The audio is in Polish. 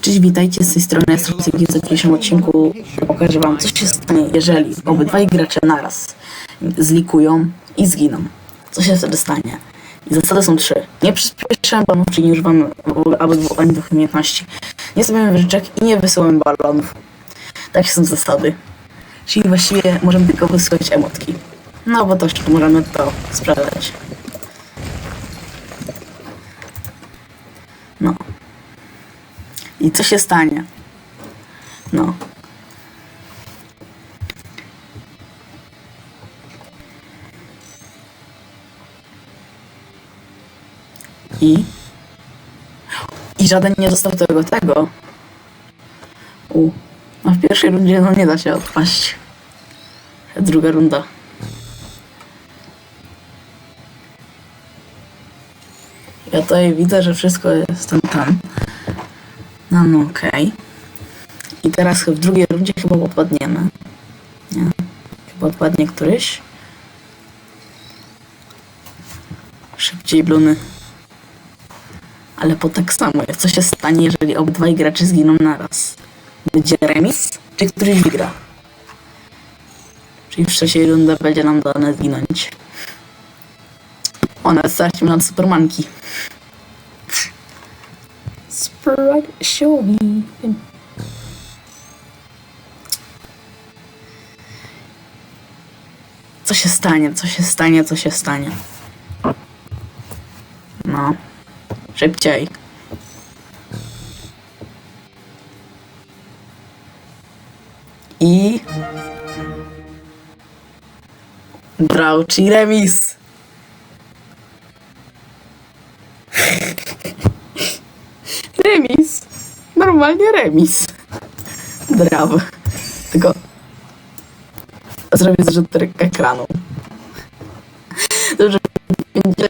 Cześć, witajcie z tej strony Astrofizyki. W dzisiejszym odcinku pokażę wam, co się stanie, jeżeli obydwaj gracze naraz zlikują i zginą. Co się wtedy stanie? I zasady są trzy. Nie przyspieszam balonów, czyli nie używam obydwu ani dwóch umiejętności. Nie stawiamy wyżyczek i nie wysyłamy balonów. Takie są zasady. Czyli właściwie możemy tylko wysyłać emotki. No bo to jeszcze możemy to sprawdzać. I co się stanie? No. I? I żaden nie dostał tego, tego. U. A w pierwszej rundzie no nie da się odpaść. Druga runda. Ja tutaj widzę, że wszystko jest tam tam. No, no okej. I teraz w drugiej rundzie chyba odpadniemy. Nie. Chyba odpadnie któryś. Szybciej bluny. Ale po tak samo, jak co się stanie, jeżeli obydwaj gracze zginą naraz? Będzie remis, czy któryś wygra? Czyli w trzeciej rundzie będzie nam dane zginąć. O, nawet stracimy nad Supermanki. Sprite show me. Co się stanie, co się stanie, co się stanie? No. Szybciej. I... Draw, czyli. Remis. Normalnie remis. Brawo. Tylko zrobię zrzut ekranu. Dobrze, będzie